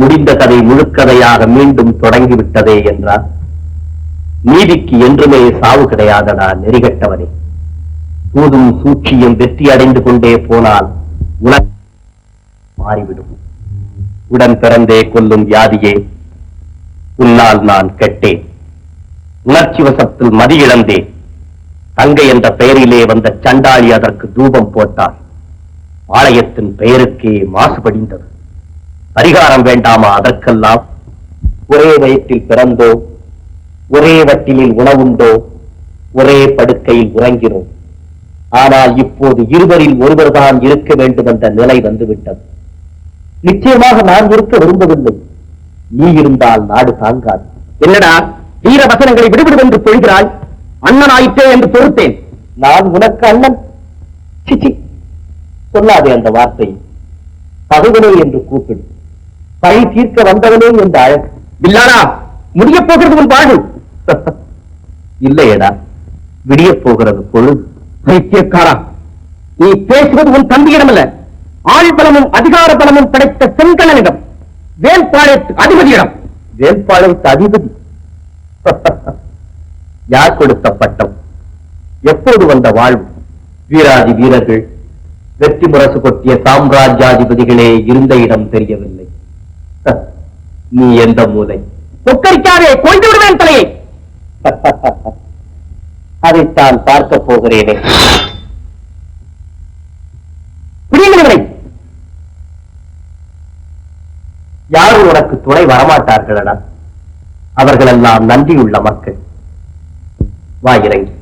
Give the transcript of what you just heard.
முடிந்த கதை முழுக்கதையாக மீண்டும் தொடங்கிவிட்டதே என்றார். நீதிக்கு என்றுமே சாவு கிடையாதடா நெறிகட்டவனே. தூதும் சூழ்ச்சியும் வெற்றி அடைந்து கொண்டே போனால் உலக மாறிவிடும். உடன் பிறந்தே கொல்லும் வியாதியே உன்னால் நான் கெட்டேன். உணர்ச்சி வசத்தில் மதி இழந்தேன் தங்கை என்ற பெயரிலே வந்த சண்டாளி அதற்கு தூபம் போட்டார். ஆலயத்தின் பெயருக்கே மாசுபடிந்தது. பரிகாரம் வேண்டாமா அதற்கெல்லாம்? ஒரே வயிற்றில் பிறந்தோ? ஒரே வட்டிலில் உணவுண்டோ? ஒரே படுக்கையில் உறங்கிறோம் ஆனால் இப்போது இருவரில் ஒருவர் தான் இருக்க வேண்டும் என்ற நிலை வந்துவிட்டது. நிச்சயமாக நான் இருக்க விரும்பவில்லை. நீ இருந்தால் நாடு தாங்காது. என்னடா வீர வசனங்களை விடுவிடு என்று சொல்கிறாய்? அண்ணன் ஆயிற்றே என்று பொறுத்தேன். நான் உனக்கு அண்ணன். சிச்சி சொல்லாதே அந்த வார்த்தை பகைவனே என்று கூப்பிடு. பழி தீர்க்க வந்தவனே என்ற அழகு இல்லாடா முடிய போகிறது உன் வாழ்வு இல்லையடா விடிய போகிறது பொழுது. பைத்தியக்காரா நீ பேசுவது உன் தம்பியிடமல்ல. ஆள் பலமும் அதிகார பலமும் கிடைத்த செங்கலனிடம். வேல்பாளையத்து அதிபதியிடம். வேல்பாளையத்து அதிபதி. யார் கொடுத்த பட்டம்? எப்போது வந்த வாழ்வு? வீராதி வீரர்கள் வெற்றி முரசு கொட்டிய சாம்ராஜ்யாதிபதிகளே இருந்த இடம் தெரியவில்லை. நீ எந்த மூலை கொக்கரிக்காதே கொண்டு விடுவேன் தலையை. அதைத்தான் பார்க்க போகிறேனே. பிடிங்களவரை யாரும் உனக்கு துணை வரமாட்டார்களடா? அவர்களெல்லாம் நன்றியுள்ள மக்கள். வாயிறங்கி